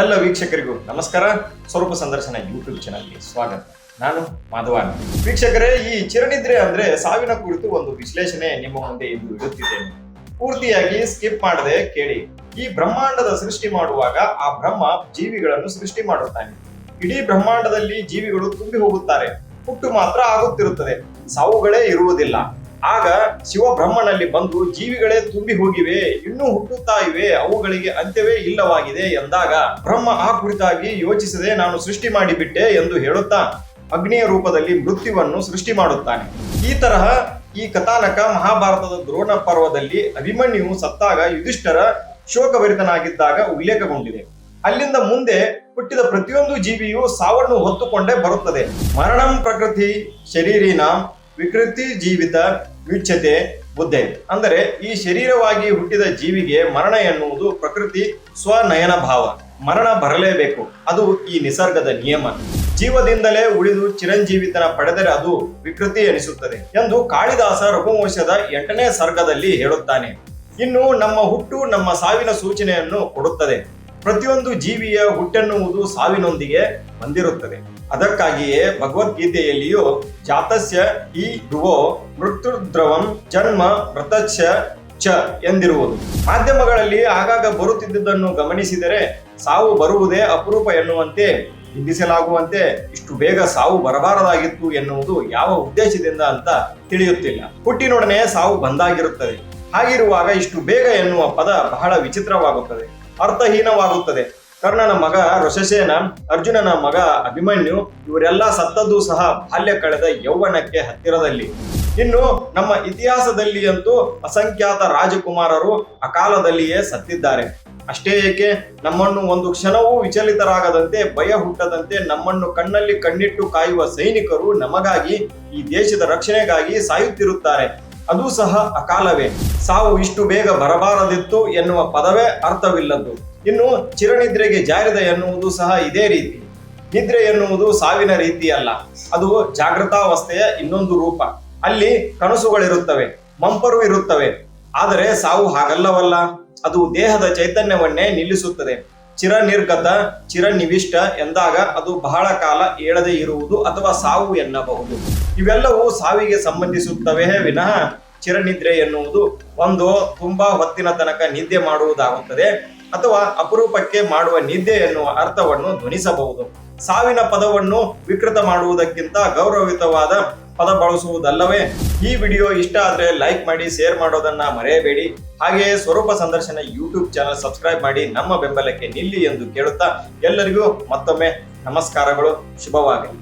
ಎಲ್ಲ ವೀಕ್ಷಕರಿಗೂ ನಮಸ್ಕಾರ. ಸ್ವರೂಪ ಸಂದರ್ಶನ ಯೂಟ್ಯೂಬ್ ಚಾನಲ್ಗೆ ಸ್ವಾಗತ. ನಾನು ಮಾಧವಾನ್. ವೀಕ್ಷಕರೇ, ಈ ಚಿರನಿದ್ರೆ ಅಂದ್ರೆ ಸಾವಿನ ಕುರಿತು ಒಂದು ವಿಶ್ಲೇಷಣೆ ನಿಮ್ಮ ಮುಂದೆ ಇಂದು ಇಡುತ್ತಿದ್ದೇನೆ. ಪೂರ್ತಿಯಾಗಿ ಸ್ಕಿಪ್ ಮಾಡದೆ ಕೇಳಿ. ಈ ಬ್ರಹ್ಮಾಂಡದ ಸೃಷ್ಟಿ ಮಾಡುವಾಗ ಆ ಬ್ರಹ್ಮ ಜೀವಿಗಳನ್ನು ಸೃಷ್ಟಿ ಮಾಡುತ್ತಾನೆ. ಇಡೀ ಬ್ರಹ್ಮಾಂಡದಲ್ಲಿ ಜೀವಿಗಳು ತುಂಬಿ ಹೋಗುತ್ತಾರೆ. ಹುಟ್ಟು ಮಾತ್ರ ಆಗುತ್ತಿರುತ್ತದೆ. ಸಾವುಗಳೇ ಇರುವುದಿಲ್ಲ. ಆಗ ಶಿವ ಬ್ರಹ್ಮನಲ್ಲಿ ಬಂದು ಜೀವಿಗಳೇ ತುಂಬಿ ಹೋಗಿವೆ, ಇನ್ನೂ ಹುಟ್ಟುತ್ತಾ ಇವೆ, ಅವುಗಳಿಗೆ ಅಂತ್ಯವೇ ಇಲ್ಲವಾಗಿದೆ ಎಂದಾಗ ಬ್ರಹ್ಮ ಆ ಕುರಿತಾಗಿ ಯೋಚಿಸದೆ ನಾನು ಸೃಷ್ಟಿ ಮಾಡಿಬಿಟ್ಟೆ ಎಂದು ಹೇಳುತ್ತಾ ಅಗ್ನಿಯ ರೂಪದಲ್ಲಿ ಮೃತ್ಯುವನ್ನು ಸೃಷ್ಟಿ ಮಾಡುತ್ತಾನೆ. ಈ ತರಹ ಈ ಕಥಾನಕ ಮಹಾಭಾರತದ ದ್ರೋಣ ಪರ್ವದಲ್ಲಿ ಅಭಿಮನ್ಯು ಸತ್ತಾಗ ಯುಧಿಷ್ಠರ ಶೋಕಭರಿತನಾಗಿದ್ದಾಗ ಉಲ್ಲೇಖಗೊಂಡಿದೆ. ಅಲ್ಲಿಂದ ಮುಂದೆ ಹುಟ್ಟಿದ ಪ್ರತಿಯೊಂದು ಜೀವಿಯು ಸಾವನ್ನು ಹೊತ್ತುಕೊಂಡೇ ಬರುತ್ತದೆ. ಮರಣಂ ಪ್ರಕೃತಿ ಶರೀರಿನಾಂ ವಿಕೃತಿ ಜೀವಿತ ವಿಚ್ಛತೆ ಬುದ್ಧೆ. ಅಂದರೆ ಈ ಶರೀರವಾಗಿ ಹುಟ್ಟಿದ ಜೀವಿಗೆ ಮರಣ ಎನ್ನುವುದು ಪ್ರಕೃತಿ ಸ್ವನಯನ ಭಾವ. ಮರಣ ಬರಲೇಬೇಕು. ಅದು ಈ ನಿಸರ್ಗದ ನಿಯಮ. ಜೀವದಿಂದಲೇ ಉಳಿದು ಚಿರಂಜೀವಿತನ ಪಡೆದರೆ ಅದು ವಿಕೃತಿ ಎನಿಸುತ್ತದೆ ಎಂದು ಕಾಳಿದಾಸ ರಘುವಂಶದ ಎಂಟನೇ ಸರ್ಗದಲ್ಲಿ ಹೇಳುತ್ತಾನೆ. ಇನ್ನು ನಮ್ಮ ಹುಟ್ಟು ನಮ್ಮ ಸಾವಿನ ಸೂಚನೆಯನ್ನು ಕೊಡುತ್ತದೆ. ಪ್ರತಿಯೊಂದು ಜೀವಿಯ ಹುಟ್ಟೆನ್ನುವುದು ಸಾವಿನೊಂದಿಗೆ ಬಂದಿರುತ್ತದೆ. ಅದಕ್ಕಾಗಿಯೇ ಭಗವದ್ಗೀತೆಯಲ್ಲಿಯೂ ಜಾತಸ್ಯ ಈ ಧ್ರುವೋ ಮೃತ್ಯುದ್ರವಂ ಜನ್ಮ ಮೃತಚ್ಯ ಚ ಎಂದಿರುವುದು. ಮಾಧ್ಯಮಗಳಲ್ಲಿ ಆಗಾಗ ಬರುತ್ತಿದ್ದುದನ್ನು ಗಮನಿಸಿದರೆ ಸಾವು ಬರುವುದೇ ಅಪರೂಪ ಎನ್ನುವಂತೆ ಬಿಂಬಿಸಲಾಗುವಂತೆ ಇಷ್ಟು ಬೇಗ ಸಾವು ಬರಬಾರದಾಗಿತ್ತು ಎನ್ನುವುದು ಯಾವ ಉದ್ದೇಶದಿಂದ ಅಂತ ತಿಳಿಯುತ್ತಿಲ್ಲ. ಹುಟ್ಟಿನೊಡನೆ ಸಾವು ಬಂದಾಗಿರುತ್ತದೆ. ಹಾಗಿರುವಾಗ ಇಷ್ಟು ಬೇಗ ಎನ್ನುವ ಪದ ಬಹಳ ವಿಚಿತ್ರವಾಗುತ್ತದೆ. ಅರ್ಥಹೀನವಾಗುತ್ತದೆ. ಕರ್ಣನ ಮಗ ಋಷಸೇನ, ಅರ್ಜುನನ ಮಗ ಅಭಿಮನ್ಯು ಇವರೆಲ್ಲ ಸತ್ತದ್ದು ಸಹ ಬಾಲ್ಯ ಕಳೆದ ಯೌವನಕ್ಕೆ ಹತ್ತಿರದಲ್ಲಿ. ಇನ್ನು ನಮ್ಮ ಇತಿಹಾಸದಲ್ಲಿ ಅಂತೂ ಅಸಂಖ್ಯಾತ ರಾಜಕುಮಾರರು ಅಕಾಲದಲ್ಲಿಯೇ ಸತ್ತಿದ್ದಾರೆ. ಅಷ್ಟೇ ಏಕೆ, ನಮ್ಮನ್ನು ಒಂದು ಕ್ಷಣವೂ ವಿಚಲಿತರಾಗದಂತೆ, ಭಯ ಹುಟ್ಟದಂತೆ ನಮ್ಮನ್ನು ಕಣ್ಣಲ್ಲಿ ಕಣ್ಣಿಟ್ಟು ಕಾಯುವ ಸೈನಿಕರು ನಮಗಾಗಿ, ಈ ದೇಶದ ರಕ್ಷಣೆಗಾಗಿ ಸಾಯುತ್ತಿರುತ್ತಾರೆ. ಅದು ಸಹ ಅಕಾಲವೇ. ಸಾವು ಇಷ್ಟು ಬೇಗ ಬರಬಾರದಿತ್ತು ಎನ್ನುವ ಪದವೇ ಅರ್ಥವಿಲ್ಲದ್ದು. ಇನ್ನು ಚಿರನಿದ್ರೆಗೆ ಜಾರಿದ ಎನ್ನುವುದು ಸಹ ಇದೇ ರೀತಿ. ನಿದ್ರೆ ಎನ್ನುವುದು ಸಾವಿನ ರೀತಿಯಲ್ಲ. ಅದು ಜಾಗೃತಾವಸ್ಥೆಯ ಇನ್ನೊಂದು ರೂಪ. ಅಲ್ಲಿ ಕನಸುಗಳಿರುತ್ತವೆ, ಮಂಪರು ಇರುತ್ತವೆ. ಆದರೆ ಸಾವು ಹಾಗಲ್ಲವಲ್ಲ. ಅದು ದೇಹದ ಚೈತನ್ಯವನ್ನೇ ನಿಲ್ಲಿಸುತ್ತದೆ. ಚಿರ ನಿರ್ಗತ ಚಿರ ನಿವಿಷ್ಟ ಎಂದಾಗ ಅದು ಬಹಳ ಕಾಲ ಏಳದೆ ಇರುವುದು ಅಥವಾ ಸಾವು ಎನ್ನಬಹುದು. ಇವೆಲ್ಲವೂ ಸಾವಿಗೆ ಸಂಬಂಧಿಸುತ್ತವೆ ವಿನಃ ಚಿರನಿದ್ರೆ ಎನ್ನುವುದು ಒಂದು ತುಂಬಾ ಹೊತ್ತಿನ ತನಕ ನಿದ್ದೆ ಮಾಡುವುದಾಗುತ್ತದೆ ಅಥವಾ ಅಪರೂಪಕ್ಕೆ ಮಾಡುವ ನಿದ್ದೆ ಎನ್ನುವ ಅರ್ಥವನ್ನು ಧ್ವನಿಸಬಹುದು. ಸಾವಿನ ಪದವನ್ನು ವಿಕೃತ ಮಾಡುವುದಕ್ಕಿಂತ ಗೌರವಯುತವಾದ ಪದ ಬಳಸುವುದಲ್ಲವೇ? ಈ ವಿಡಿಯೋ ಇಷ್ಟ ಆದರೆ ಲೈಕ್ ಮಾಡಿ ಶೇರ್ ಮಾಡೋದನ್ನ ಮರೆಯಬೇಡಿ. ಹಾಗೆಯೇ ಸ್ವರೂಪ ಸಂದರ್ಶನ ಯೂಟ್ಯೂಬ್ ಚಾನಲ್ ಸಬ್ಸ್ಕ್ರೈಬ್ ಮಾಡಿ ನಮ್ಮ ಬೆಂಬಲಕ್ಕೆ ನಿಲ್ಲಿ ಎಂದು ಕೇಳುತ್ತಾ ಎಲ್ಲರಿಗೂ ಮತ್ತೊಮ್ಮೆ ನಮಸ್ಕಾರಗಳು. ಶುಭವಾಗಲಿ.